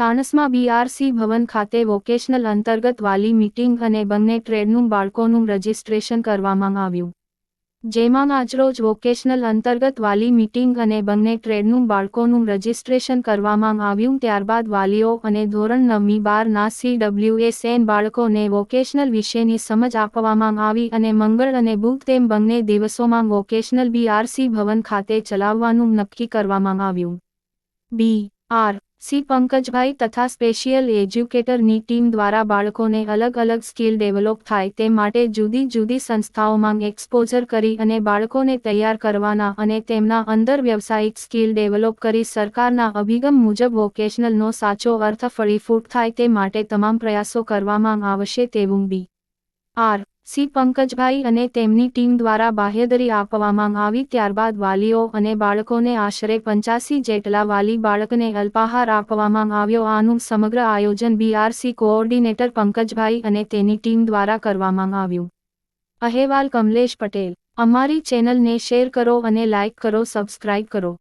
સાણસમાં BRC ભવન ખાતે vocational અંતર્ગત વાલી મીટિંગ અને બંને ટ્રેડનું બાળકોનું રજીસ્ટ્રેશન કરવામાં આવ્યું. જેમાં આજરોજ વોકેશનલ અંતર્ગત વાલી મીટિંગ અને બંને ટ્રેડનું બાળકોનું રજીસ્ટ્રેશન કરવામાં આવ્યું. ત્યારબાદ વાલીઓ અને ધોરણ નવમી બારના સીડબ્લ્યુએસએન બાળકોને વોકેશનલ વિશેની સમજ આપવામાં આવી અને મંગળ અને બુધ તેમ બંને દિવસોમાં વોકેશનલ બીઆરસી ભવન ખાતે ચલાવવાનું નક્કી કરવામાં આવ્યું. બી આર સી પંકજભાઈ તથા સ્પેશિયલ એજ્યુકેટરની ટીમ દ્વારા બાળકોને અલગ અલગ સ્કિલ ડેવલપ થાય તે માટે જુદી જુદી સંસ્થાઓમાં એક્સપોઝર કરી અને બાળકોને તૈયાર કરવાના અને તેમના અંદર વ્યવસાયિક સ્કિલ ડેવલપ કરી સરકારના અભિગમ મુજબ વોકેશનલનો સાચો અર્થ ફળીફૂટ થાય તે માટે તમામ પ્રયાસો કરવામાં આવશે તેવું બી. આર. સી. પંકજભાઈ અને તેમની ટીમ દ્વારા બાહ્યદરી આપવામાં આવી ત્યારબાદ વાલીઓ અને બાળકોને આશરે પંચ્યાસી જેટલા વાલી બાળકને અલ્પાહાર આપવામાં આવ્યો. આનું સમગ્ર આયોજન બીઆરસી કોઓર્ડિનેટર પંકજભાઈ અને તેની ટીમ દ્વારા કરવામાં આવ્યું. અહેવાલ કમલેશ પટેલ. અમારી ચેનલને શેર કરો અને લાઇક કરો, સબસ્ક્રાઇબ કરો.